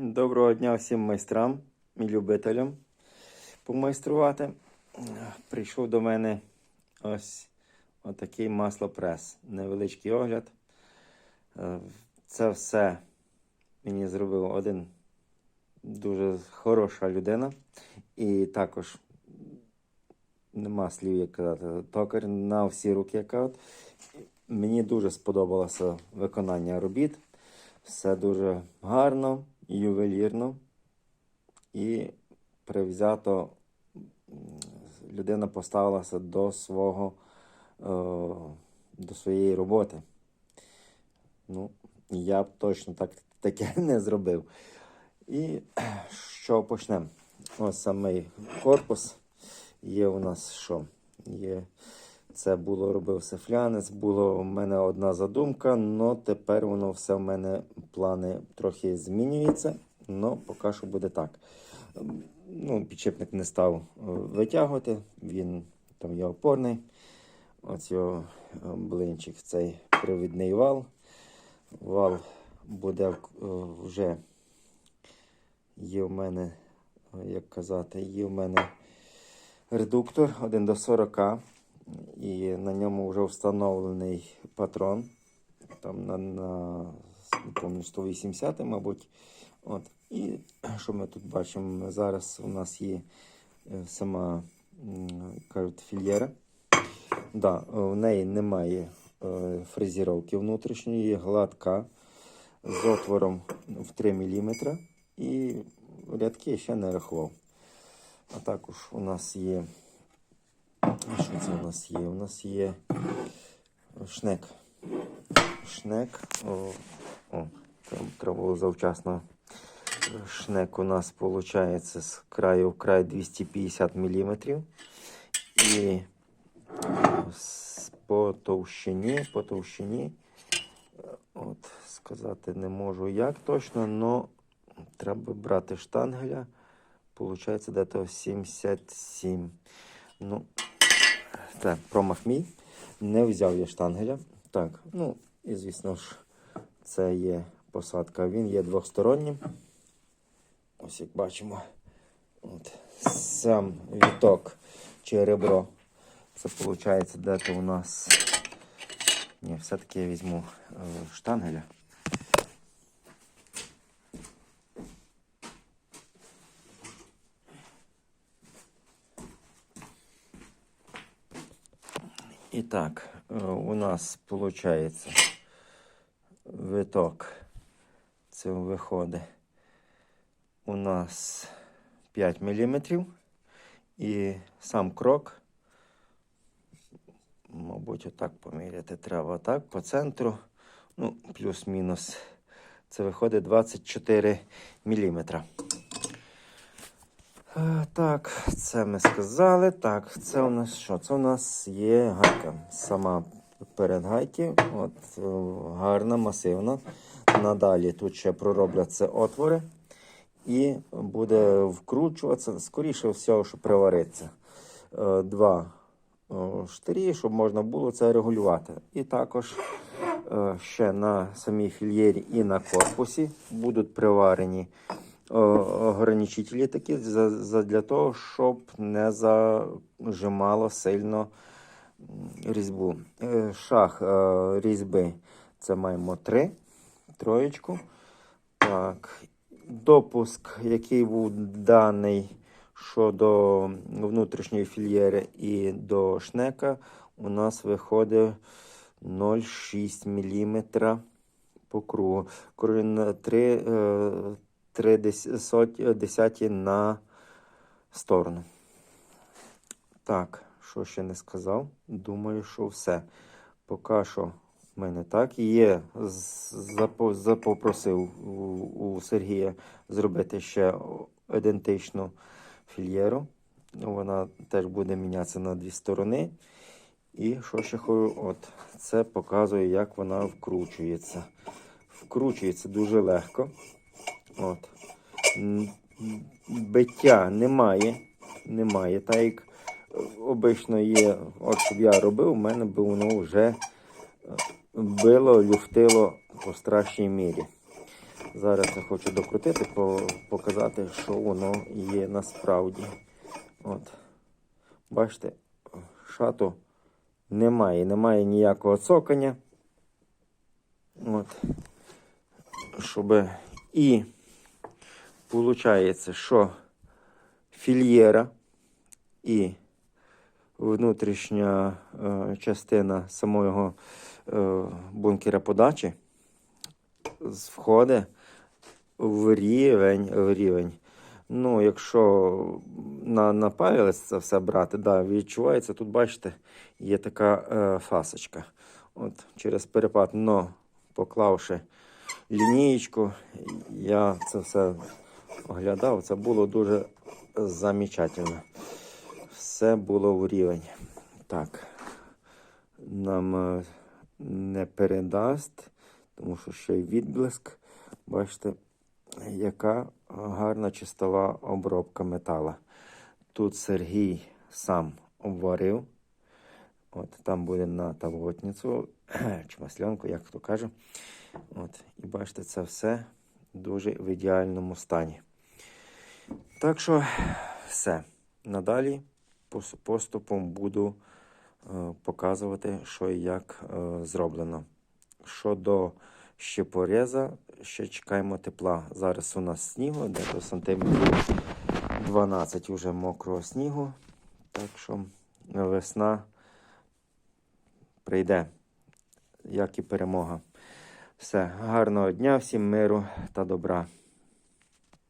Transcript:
Доброго дня всім майстрам і любителям помайструвати. Прийшов до мене ось отакий маслопрес. Невеличкий огляд. Е, Це все мені зробив один дуже хороша людина. І також нема слів, як казати, токар на всі руки, як. Мені дуже сподобалося виконання робіт. Все дуже гарно, ювелірно і привзято людина поставилася до свого е, до своєї роботи. Ну, я б точно так, таке не зробив. І що почнемо? Ось самий корпус. Є у нас що? Є це було робив сефлянець, була у мене одна задумка, але тепер воно все в мене плани трохи змінюються. але поки що буде так. Ну, підшипник не став е, витягувати, він там є опорний. Ось його е, блинчик, цей привідний вал. Вал буде е, вже є в мене, як казати, є в мене редуктор 1 до 40 і на ньому вже встановлений патрон. Там на, на не пам'ятаю, 180, мабуть. От. І що ми тут бачимо? Зараз у нас є е, сама кажуть, фільєра. Да, в неї немає е, фрезеровки внутрішньої, гладка з отвором в 3 мм. І рядки ще не рахував. А також у нас є що це у нас є? У нас є шнек. Шнек. О, о, треба було завчасно. Шнек у нас виходить з краю в край 250 мм. І по товщині, по товщині, от, сказати не можу як точно, але треба брати штангеля. Получається десь 77. Ну, це промах мій. Не взяв я штангеля. Так, ну і звісно ж, це є посадка. Він є двостороннім. Ось як бачимо. От. Сам віток чи ребро. Це виходить, де то у нас. Ні, все-таки я візьму е, штангеля. І так, е, у нас виходить виток. Це виходить у нас 5 мм. І сам крок, мабуть, отак поміряти треба так, по центру. Ну, плюс-мінус. Це виходить 24 мм. Е, Так, це ми сказали. Так, це у нас що? Це у нас є гайка. Сама перед гайки. От, е, гарна, масивна. Надалі тут ще проробляться отвори. І буде вкручуватися, скоріше всього, що привариться. Е, Два штирі, щоб можна було це регулювати. І також ще на самій фільєрі і на корпусі будуть приварені ограничителі такі для того, щоб не зажимало сильно різьбу. Е, Шах е, різьби це маємо три, троєчку. Так. Допуск, який був даний щодо внутрішньої фільєри і до шнека, у нас виходить 0,6 мм по кругу. Коротше, 3, 3 десяті на сторону. Так, що ще не сказав? Думаю, що все. Поки що в мене так. Є, запопросив у Сергія зробити ще ідентичну фільєру. Вона теж буде мінятися на дві сторони. І що ще хочу, от це показує, як вона вкручується. Вкручується дуже легко. От. Биття немає. Немає. Так як обично є, от щоб я робив, у мене би воно вже е, било, люфтило по страшній мірі. Зараз я хочу докрутити, показати, що воно є насправді. От. Бачите, шату немає, немає ніякого цокання. От. Щоб і виходить, що фільєра і внутрішня е, частина самого е, бункера подачі входить в рівень, в рівень. Ну, якщо на, на палець це все брати, да, відчувається, тут бачите, є така е, фасочка. От, через перепад, но поклавши лінієчку, я це все оглядав, це було дуже замечательно. Все було в рівень. Так, нам е, не передасть, тому що ще й відблиск. Бачите, яка гарна чистова обробка метала. Тут Сергій сам обварив. От там буде на тавотницю, чи маслянку, як хто каже. От, і бачите, це все дуже в ідеальному стані. Так що все. Надалі поступом буду е, показувати, що і як е, зроблено. Щодо щепореза, ще чекаємо тепла. Зараз у нас снігу, десь сантиметрів 12 вже мокрого снігу. Так що весна прийде, як і перемога. Все, гарного дня, всім миру та добра.